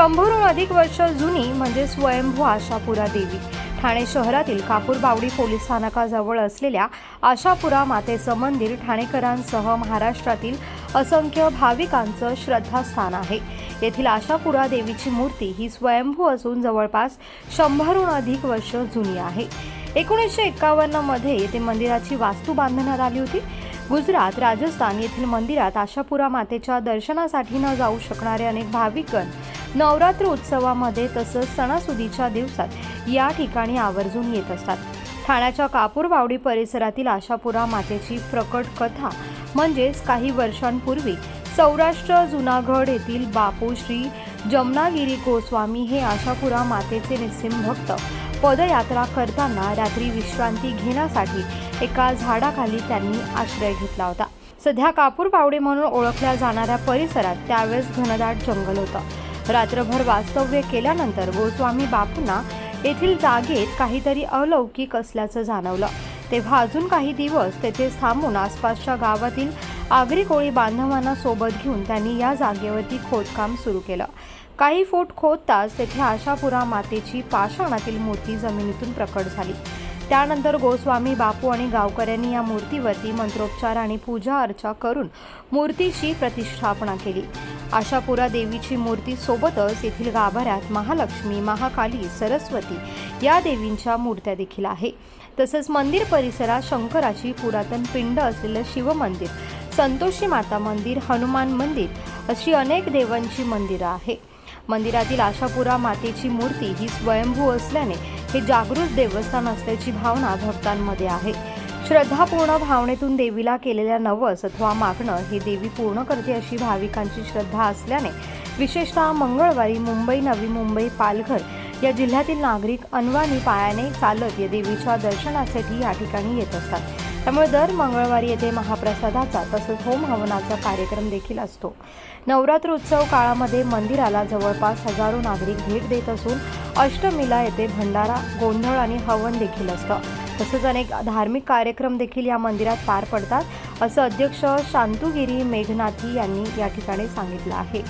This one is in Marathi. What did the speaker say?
शंभरहून अधिक वर्ष जुनी म्हणजे स्वयंभू आशापुरा देवी. ठाणे शहरातील कापूरबावडी पोलीस स्थानकाजवळ असलेल्या आशापुरा मातेचं मंदिर ठाणेकरांसह महाराष्ट्रातील असंख्य भाविकांचं श्रद्धास्थान आहे. येथील आशापुरा देवीची मूर्ती ही स्वयंभू असून जवळपास शंभरहून अधिक वर्ष जुनी आहे. एकोणीसशे एक्कावन्नमध्ये येथे मंदिराची वास्तू बांधण्यात आली होती. गुजरात राजस्थान येथील मंदिरात आशापुरा मातेच्या दर्शनासाठी न जाऊ शकणारे अनेक भाविकगण नवरात्र उत्सवामध्ये तसंच सणासुदीच्या दिवसात या ठिकाणी आवर्जून येत असतात. ठाण्याच्या कापूरबावडी परिसरातील आशापुरा मातेची प्रकट कथा म्हणजेच काही वर्षांपूर्वी सौराष्ट्र जुनागड येथील बापू श्री जमनागिरी गोस्वामी हे आशापुरा मातेचे निस्सिम भक्त. पदयात्रा करताना रात्री विश्रांती घेण्यासाठी एका झाडाखाली त्यांनी आश्रय घेतला होता. सध्या कापूर पावडे म्हणून ओळखल्या जाणाऱ्या परिसरात त्यावेळेस घनदाट जंगल होतं. रात्रभर वास्तव्य केल्यानंतर गोस्वामी बापूंना येथील जागेत काहीतरी अलौकिक असल्याचं जाणवलं. तेव्हा अजून काही दिवस तेथेच थांबून आसपासच्या गावातील आगरी कोळी बांधवांना सोबत घेऊन त्यांनी या जागेवरती खोदकाम सुरू केलं. काही फूट खोदताच तेथे आशापुरा मातेची पाषाणातील मूर्ती जमिनीतून प्रकट झाली. त्यानंतर गोस्वामी बापू आणि गावकऱ्यांनी या मूर्तीवरती मंत्रोपचार आणि पूजा अर्चा करून मूर्तीची प्रतिष्ठापना केली. आशापुरा देवीची मूर्ती सोबतच येथील गाभाऱ्यात महालक्ष्मी महाकाली सरस्वती या देवींच्या मूर्त्या देखील आहे. तसंच मंदिर परिसरात शंकराची पुरातन पिंड असलेलं शिवमंदिर संतोषी माता मंदिर हनुमान मंदिर अशी अनेक देवांची मंदिरं आहे. मंदिरातील आशापुरा मातेची मूर्ती ही स्वयंभू असल्याने हे जागृत देवस्थान असल्याची भावना भक्तांमध्ये आहे. श्रद्धापूर्ण भावनेतून देवीला केलेल्या नवस अथवा मागणं हे देवी पूर्ण करते अशी भाविकांची श्रद्धा असल्याने विशेषतः मंगळवारी मुंबई नवी मुंबई पालघर या जिल्ह्यातील नागरिक अनवाणी पायाने चालत या देवीच्या दर्शनासाठी या ठिकाणी येत असतात. त्यामुळे दर मंगळवारी येथे महाप्रसादाचा तसंच होम हवनाचा कार्यक्रम देखील असतो. नवरात्र उत्सव काळामध्ये मंदिराला जवळपास हजारो नागरिक भेट देत असून अष्टमीला येथे भंडारा गोंधळ आणि हवन देखील असतं. तसंच अनेक धार्मिक कार्यक्रम देखील या मंदिरात पार पडतात असं अध्यक्ष शांतुगिरी मेघनाथी यांनी या ठिकाणी सांगितलं आहे.